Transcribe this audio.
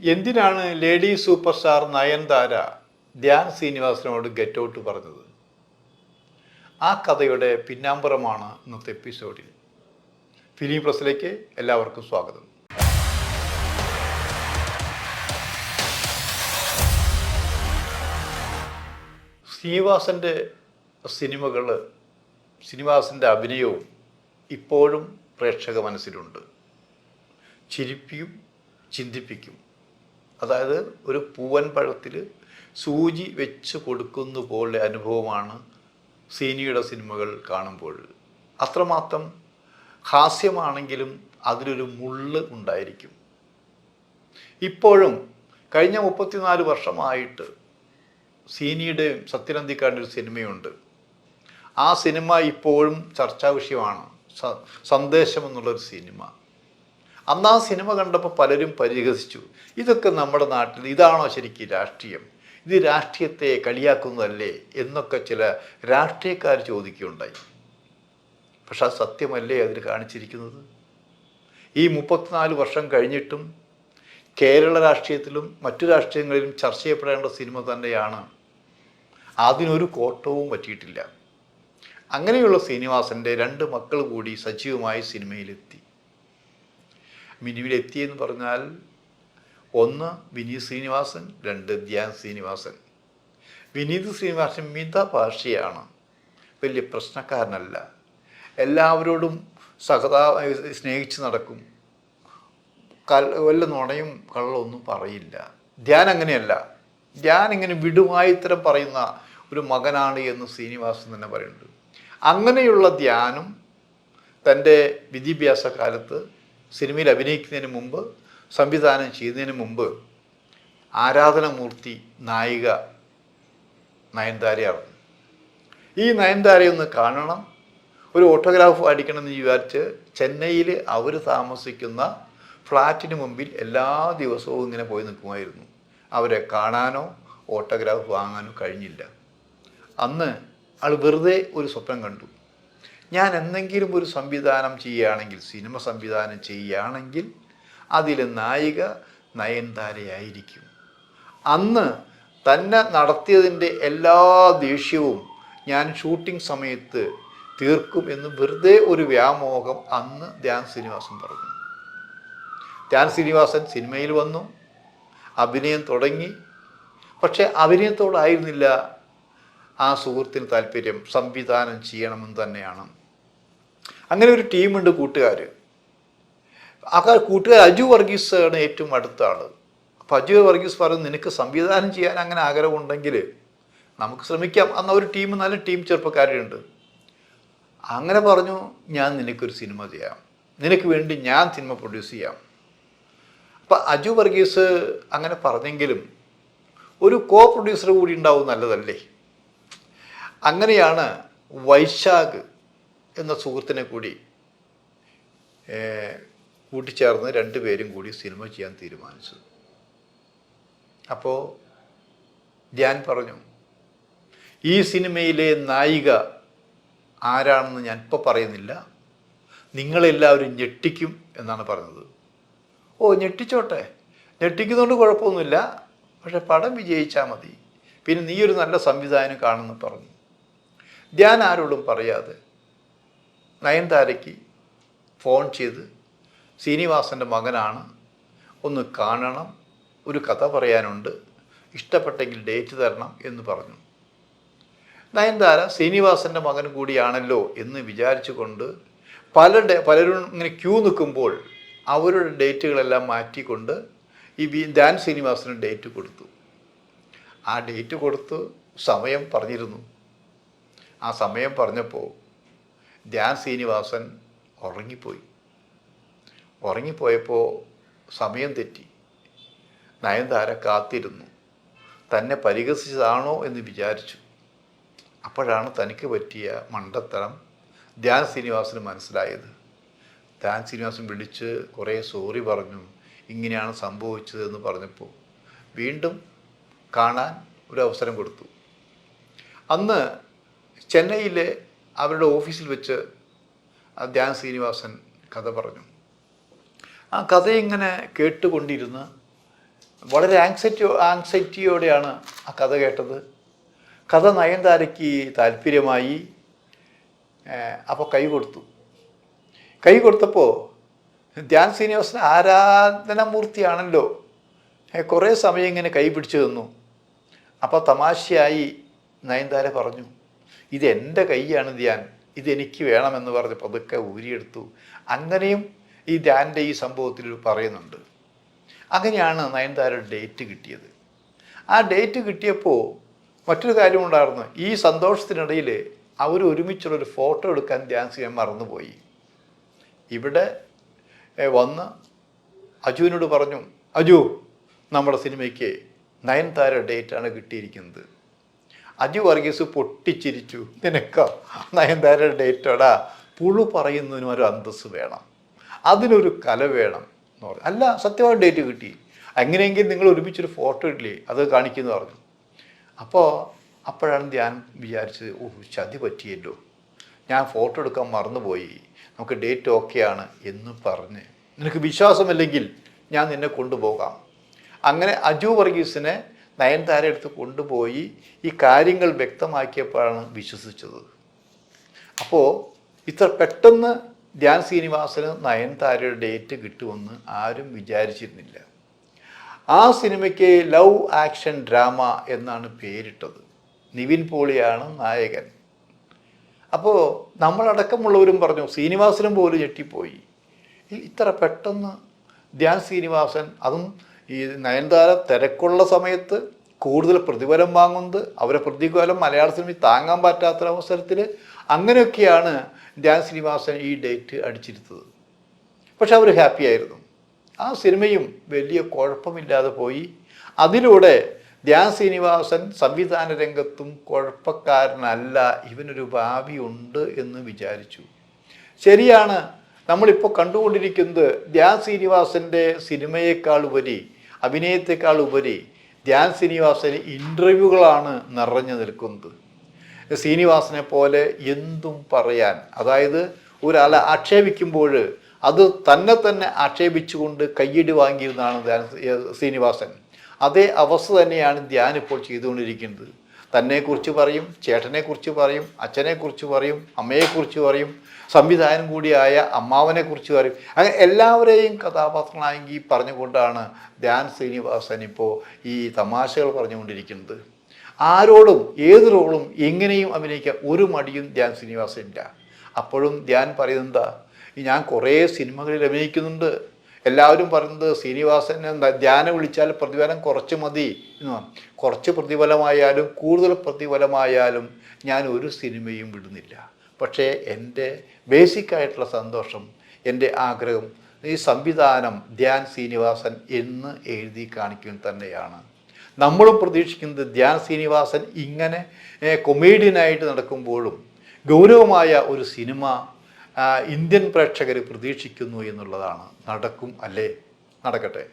എന്തിനാണ് lady super star Nayanthara Dhyan ശ്രീനിവാസനോട് get out പറഞ്ഞത്? ആ കഥയുടെ പിന്നാമ്പുറമാണ് ഇന്നത്തെ എപ്പിസോഡിൽ. ഫിലിം പ്രസിലേക്ക് എല്ലാവർക്കും സ്വാഗതം. ശ്രീനിവാസന്റെ സിനിമകൾ ശ്രീനിവാസന്റെ അഭിനയവും ഇപ്പോഴും പ്രേക്ഷക മനസ്സിലുണ്ട്. ചിരിപ്പിക്കും ചിന്തിപ്പിക്കും. അതായത് ഒരു പൂവൻ പഴത്തിൽ സൂചി വെച്ച് കൊടുക്കുന്ന പോലെ അനുഭവമാണ് സീനിയുടെ സിനിമകൾ കാണുമ്പോൾ. അത്രമാത്രം ഹാസ്യമാണെങ്കിലും അതിലൊരു മുള്ള് ഉണ്ടായിരിക്കും. ഇപ്പോഴും കഴിഞ്ഞ മുപ്പത്തിനാല് വർഷമായിട്ട് സീനിയുടെയും സത്യനന്ദിക്കാടിന്റെ ഒരു സിനിമയുണ്ട്. ആ സിനിമ ഇപ്പോഴും ചർച്ചാ വിഷയമാണ്. സന്ദേശം എന്നുള്ളൊരു സിനിമ. അന്ന് ആ സിനിമ കണ്ടപ്പോൾ പലരും പരിഹസിച്ചു. ഇതൊക്കെ നമ്മുടെ നാട്ടിൽ ഇതാണോ ശരിക്കും രാഷ്ട്രീയം? ഇത് രാഷ്ട്രീയത്തെ കളിയാക്കുന്നതല്ലേ എന്നൊക്കെ ചില രാഷ്ട്രീയക്കാർ ചോദിക്കുകയുണ്ടായി. പക്ഷെ അത് സത്യമല്ലേ അതിൽ കാണിച്ചിരിക്കുന്നത്? ഈ മുപ്പത്തിനാല് വർഷം കഴിഞ്ഞിട്ടും കേരള രാഷ്ട്രീയത്തിലും മറ്റു രാഷ്ട്രീയങ്ങളിലും ചർച്ച ചെയ്യപ്പെടേണ്ട സിനിമ തന്നെയാണ്. അതിനൊരു കോട്ടവും പറ്റിയിട്ടില്ല. അങ്ങനെയുള്ള ശ്രീനിവാസന്റെ രണ്ട് മക്കൾ കൂടി സജീവമായി സിനിമയിലെത്തി. മിനിവിലെത്തി എന്ന് പറഞ്ഞാൽ ഒന്ന് വിനീത് ശ്രീനിവാസൻ രണ്ട് ധ്യാൻ ശ്രീനിവാസൻ. വിനീത് ശ്രീനിവാസൻ മിത ഭാഷയാണ് വലിയ പ്രശ്നക്കാരനല്ല. എല്ലാവരോടും സഹതാ സ്നേഹിച്ച് നടക്കും. വല്ല നുണയും കള്ളൊന്നും പറയില്ല. ധ്യാൻ അങ്ങനെയല്ല. ധ്യാൻ ഇങ്ങനെ വിടുവായിത്തരം പറയുന്ന ഒരു മകനാണ് എന്ന് ശ്രീനിവാസൻ തന്നെ പറയുന്നുണ്ട്. അങ്ങനെയുള്ള ധ്യാനും തന്റെ വിദ്യാഭ്യാസ കാലത്ത് സിനിമയിൽ അഭിനയിക്കുന്നതിന് മുമ്പ് സംവിധാനം ചെയ്യുന്നതിന് മുമ്പ് ആരാധനമൂർത്തി നായിക നയൻതാരയാണ് ഈ നയൻതാരയൊന്ന് കാണണം. ഒരു ഓട്ടോഗ്രാഫ് അടിക്കണം എന്ന് വിചാരിച്ച് ചെന്നൈയിൽ അവർ താമസിക്കുന്ന ഫ്ലാറ്റിന് മുമ്പിൽ എല്ലാ ദിവസവും ഇങ്ങനെ പോയി നിൽക്കുമായിരുന്നു. അവരെ കാണാനോ ഓട്ടോഗ്രാഫ് വാങ്ങാനോ കഴിഞ്ഞില്ല. അന്ന് ആൾ വെറുതെ ഒരു സ്വപ്നം കണ്ടു. ഞാൻ എന്തെങ്കിലും ഒരു സംവിധാനം ചെയ്യുകയാണെങ്കിൽ സിനിമ സംവിധാനം ചെയ്യുകയാണെങ്കിൽ അതിൽ നായിക നയൻതാരയായിരിക്കും. അന്ന് തന്നെ നടത്തിയതിന്റെ എല്ലാ ദേഷ്യവും ഞാൻ ഷൂട്ടിംഗ് സമയത്ത് തീർക്കും എന്ന് വെറുതെ ഒരു വ്യാമോഹം അന്ന് ധ്യാൻ ശ്രീനിവാസൻ പറഞ്ഞു. ധ്യാൻ ശ്രീനിവാസൻ സിനിമയിൽ വന്നു അഭിനയം തുടങ്ങി. പക്ഷേ അഭിനയത്തോടായിരുന്നില്ല ആ സുഹൃത്തിന് താല്പര്യം സംവിധാനം ചെയ്യണമെന്ന് തന്നെയാണ്. അങ്ങനെ ഒരു ടീമുണ്ട് കൂട്ടുകാർ ആ കൂട്ടുകാർ അജു വർഗീസ് ആണ് ഏറ്റവും അടുത്താണ്. അപ്പോൾ അജു വർഗീസ് പറയുന്നത് നിനക്ക് സംവിധാനം ചെയ്യാൻ അങ്ങനെ ആഗ്രഹമുണ്ടെങ്കിൽ നമുക്ക് ശ്രമിക്കാം അന്ന് ഒരു ടീം നല്ല ടീം ചെറുപ്പക്കാരുണ്ട് അങ്ങനെ പറഞ്ഞു ഞാൻ നിനക്കൊരു സിനിമ ചെയ്യാം. നിനക്ക് വേണ്ടി ഞാൻ സിനിമ പ്രൊഡ്യൂസ് ചെയ്യാം. അപ്പം അജു വർഗീസ് അങ്ങനെ പറഞ്ഞെങ്കിലും ഒരു കോ പ്രൊഡ്യൂസർ കൂടി ഉണ്ടാവും നല്ലതല്ലേ? അങ്ങനെയാണ് വൈശാഖ് എന്ന സുഹൃത്തിനെ കൂടി കൂട്ടിച്ചേർന്ന് രണ്ടുപേരും കൂടി സിനിമ ചെയ്യാൻ തീരുമാനിച്ചു. അപ്പോൾ ധ്യാൻ പറഞ്ഞു ഈ സിനിമയിലെ നായിക ആരാണെന്ന് ഞാൻ ഇപ്പോൾ പറയുന്നില്ല. നിങ്ങളെല്ലാവരും ഞെട്ടിക്കും എന്നാണ് പറഞ്ഞത്. ഓ ഞെട്ടിച്ചോട്ടെ. ഞെട്ടിക്കുന്നതുകൊണ്ട് കുഴപ്പമൊന്നുമില്ല. പക്ഷെ പടം വിജയിച്ചാൽ മതി. പിന്നെ നീ ഒരു നല്ല സംവിധാനം കാണുമെന്ന് പറഞ്ഞു. ധ്യാൻ ആരോടും പറയാതെ നയൻതാരയ്ക്ക് ഫോൺ ചെയ്ത് ശ്രീനിവാസന്റെ മകനാണ് ഒന്ന് കാണണം ഒരു കഥ പറയാനുണ്ട് ഇഷ്ടപ്പെട്ടെങ്കിൽ ഡേറ്റ് തരണം എന്ന് പറഞ്ഞു. നയൻതാര ശ്രീനിവാസന്റെ മകൻ കൂടിയാണല്ലോ എന്ന് വിചാരിച്ചുകൊണ്ട് പല പലരും ഇങ്ങനെ ക്യൂ നിൽക്കുമ്പോൾ അവരുടെ ഡേറ്റുകളെല്ലാം മാറ്റിക്കൊണ്ട് ഈ വി ധ്യാൻ ശ്രീനിവാസന് ഡേറ്റ് കൊടുത്തു. ആ ഡേറ്റ് കൊടുത്ത് സമയം പറഞ്ഞിരുന്നു. ആ സമയം പറഞ്ഞപ്പോൾ ധ്യാൻ ശ്രീനിവാസൻ ഉറങ്ങിപ്പോയി. ഉറങ്ങിപ്പോയപ്പോൾ സമയം തെറ്റി. നയൻതാര കാത്തിരുന്നു. തന്നെ പരിഹസിച്ചതാണോ എന്ന് വിചാരിച്ചു. അപ്പോഴാണ് തനിക്ക് പറ്റിയ മണ്ടത്തരം ധ്യാൻ ശ്രീനിവാസന് മനസ്സിലായത്. ധ്യാൻ ശ്രീനിവാസൻ വിളിച്ച് കുറേ സോറി പറഞ്ഞു. ഇങ്ങനെയാണ് സംഭവിച്ചത് എന്ന് പറഞ്ഞപ്പോൾ വീണ്ടും കാണാൻ ഒരു അവസരം കൊടുത്തു. അന്ന് ചെന്നൈയിലെ അവരുടെ ഓഫീസിൽ വെച്ച് ധ്യാൻ ശ്രീനിവാസൻ കഥ പറഞ്ഞു. ആ കഥ ഇങ്ങനെ കേട്ടുകൊണ്ടിരുന്ന് വളരെ ആങ്സൈറ്റി ആങ്സൈറ്റിയോടെയാണ് ആ കഥ കേട്ടത്. കഥ നയൻതാരയ്ക്ക് താല്പര്യമായി അപ്പോൾ കൈ കൊടുത്തു. കൈ കൊടുത്തപ്പോൾ ധ്യാൻ ശ്രീനിവാസൻ ആരാധനാമൂർത്തിയാണല്ലോ. കുറേ സമയം ഇങ്ങനെ കൈ പിടിച്ചു തന്നു അപ്പോൾ തമാശയായി നയൻതാര പറഞ്ഞു. ഇത് എന്റെ കൈയാണ് ധ്യാൻ ഇതെനിക്ക് വേണമെന്ന് പറഞ്ഞ് പതുക്കെ ഊരിയെടുത്തു. അങ്ങനെയും ഈ ധ്യാന്റെ ഈ സംഭവത്തിൽ പറയുന്നുണ്ട്. അങ്ങനെയാണ് നയൻതാരയുടെ ഡേറ്റ് കിട്ടിയത്. ആ ഡേറ്റ് കിട്ടിയപ്പോൾ മറ്റൊരു കാര്യം കാര്യമുണ്ടായിരുന്നു ഈ സന്തോഷത്തിനിടയിൽ അവർ ഒരുമിച്ചുള്ളൊരു ഫോട്ടോ എടുക്കാൻ ധ്യാൻ ചെയ്യാൻ മറന്നുപോയി. ഇവിടെ വന്ന് അജുവിനോട് പറഞ്ഞു അജു നമ്മുടെ സിനിമയ്ക്ക് നയൻതാര ഡേറ്റാണ് കിട്ടിയിരിക്കുന്നത്. അജു വർഗീസ് പൊട്ടിച്ചിരിച്ചു. നിനക്ക? നയൻതാര ഡേറ്റോടാ പുഴു പറയുന്നതിനും ഒരു അന്തസ് വേണം. അതിനൊരു കല വേണം എന്ന് പറഞ്ഞു. അല്ല സത്യമായ ഡേറ്റ് കിട്ടി. അങ്ങനെയെങ്കിൽ നിങ്ങൾ ഒരുമിച്ചൊരു ഫോട്ടോ ഇല്ലേ അത് കാണിക്കുന്നു പറഞ്ഞു. അപ്പോൾ അപ്പോഴാണ് ഞാൻ വിചാരിച്ചത് ഓ ചതി പറ്റിയല്ലോ. ഞാൻ ഫോട്ടോ എടുക്കാൻ മറന്നുപോയി. നമുക്ക് ഡേറ്റ് ഓക്കെയാണ് എന്ന് പറഞ്ഞ്. നിനക്ക് വിശ്വാസമില്ലെങ്കിൽ ഞാൻ നിന്നെ കൊണ്ടുപോകാം. അങ്ങനെ അജു വർഗീസിനെ നയൻതാര എടുത്ത് കൊണ്ടുപോയി ഈ കാര്യങ്ങൾ വ്യക്തമാക്കിയപ്പോഴാണ് വിശ്വസിച്ചത്. അപ്പോൾ ഇത്ര പെട്ടെന്ന് ധ്യാൻ ശ്രീനിവാസന് നയൻതാരയുടെ ഡേറ്റ് കിട്ടുമെന്ന് ആരും വിചാരിച്ചിരുന്നില്ല. ആ സിനിമയ്ക്ക് ലവ് ആക്ഷൻ ഡ്രാമ എന്നാണ് പേരിട്ടത്. നിവിൻ പോളിയാണ് നായകൻ. അപ്പോൾ നമ്മളടക്കമുള്ളവരും പറഞ്ഞു ശ്രീനിവാസനും പോലും ഞെട്ടിപ്പോയി. ഇത്ര പെട്ടെന്ന് ധ്യാൻ ശ്രീനിവാസൻ അതും ഈ നയൻതാര തിരക്കുള്ള സമയത്ത് കൂടുതൽ പ്രതിഫലം വാങ്ങുന്നത് അവരെ പ്രതികൂലം മലയാള സിനിമയിൽ താങ്ങാൻ പറ്റാത്ത പറ്റാത്തൊരവസരത്തിൽ അങ്ങനെയൊക്കെയാണ് ധ്യാൻ ശ്രീനിവാസൻ ഈ ഡേറ്റ് അടിച്ചിരുത്തത് പക്ഷെ അവർ ഹാപ്പി ആയിരുന്നു. ആ സിനിമയും വലിയ കുഴപ്പമില്ലാതെ പോയി. അതിലൂടെ ധ്യാൻ ശ്രീനിവാസൻ സംവിധാന രംഗത്തും കുഴപ്പക്കാരനല്ല ഇവനൊരു ഭാവിയുണ്ട് എന്ന് വിചാരിച്ചു. ശരിയാണ് നമ്മളിപ്പോൾ കണ്ടുകൊണ്ടിരിക്കുന്നത് ധ്യാൻ ശ്രീനിവാസന്റെ സിനിമയേക്കാൾ ഉപരി അഭിനയത്തെക്കാൾ ഉപരി ധ്യാൻ ശ്രീനിവാസന് ഇന്റർവ്യൂകളാണ് നിറഞ്ഞു നിൽക്കുന്നത്. ശ്രീനിവാസനെ പോലെ എന്തും പറയാൻ അതായത് ഒരാളെ ആക്ഷേപിക്കുമ്പോൾ അത് തന്നെ തന്നെ ആക്ഷേപിച്ചുകൊണ്ട് കയ്യടി വാങ്ങിയിരുന്നതാണ് ധ്യാൻ ശ്രീനിവാസൻ. അതേ അവസ്ഥ തന്നെയാണ് ധ്യാൻ ഇപ്പോൾ ചെയ്തുകൊണ്ടിരിക്കുന്നത്. തന്നെക്കുറിച്ച് പറയും ചേട്ടനെക്കുറിച്ച് പറയും അച്ഛനെക്കുറിച്ച് പറയും അമ്മയെക്കുറിച്ച് പറയും സംവിധാനം കൂടിയായ അമ്മാവനെക്കുറിച്ച് പറയും. അങ്ങനെ എല്ലാവരെയും കഥാപാത്രങ്ങളായി പറഞ്ഞുകൊണ്ടാണ് ധ്യാൻ ശ്രീനിവാസൻ ഇപ്പോൾ ഈ തമാശകൾ പറഞ്ഞുകൊണ്ടിരിക്കുന്നത്. ആരോടും ഏത് റോളും എങ്ങനെയും അഭിനയിക്കാൻ ഒരു മടിയും ധ്യാൻ ശ്രീനിവാസനില്ല അപ്പോഴും ധ്യാൻ പറയുന്നത് ഞാൻ കുറേ സിനിമകളിൽ അഭിനയിക്കുന്നുണ്ട്. എല്ലാവരും പറയുന്നത് ശ്രീനിവാസൻ എന്താ ധ്യാനം വിളിച്ചാൽ പ്രതിഫലം കുറച്ച് മതി എന്ന്. കുറച്ച് പ്രതിഫലമായാലും കൂടുതൽ പ്രതിഫലമായാലും ഞാൻ ഒരു സിനിമയും വിടുന്നില്ല. പക്ഷേ എന്റെ ബേസിക് ആയിട്ടുള്ള സന്തോഷം എന്റെ ആഗ്രഹം ഈ സംവിധാനം ധ്യാൻ ശ്രീനിവാസൻ എന്ന് എഴുതി കാണിക്കും തന്നെയാണ്. നമ്മളും പ്രതീക്ഷിക്കുന്നത് ധ്യാൻ ശ്രീനിവാസൻ ഇങ്ങനെ കൊമേഡിയനായിട്ട് നടക്കുമ്പോഴും ഗൗരവമായ ഒരു സിനിമ ഇന്ത്യൻ പ്രേക്ഷകർ പ്രതീക്ഷിക്കുന്നു എന്നുള്ളതാണ്. നടക്കും അല്ലേ? നടക്കട്ടെ.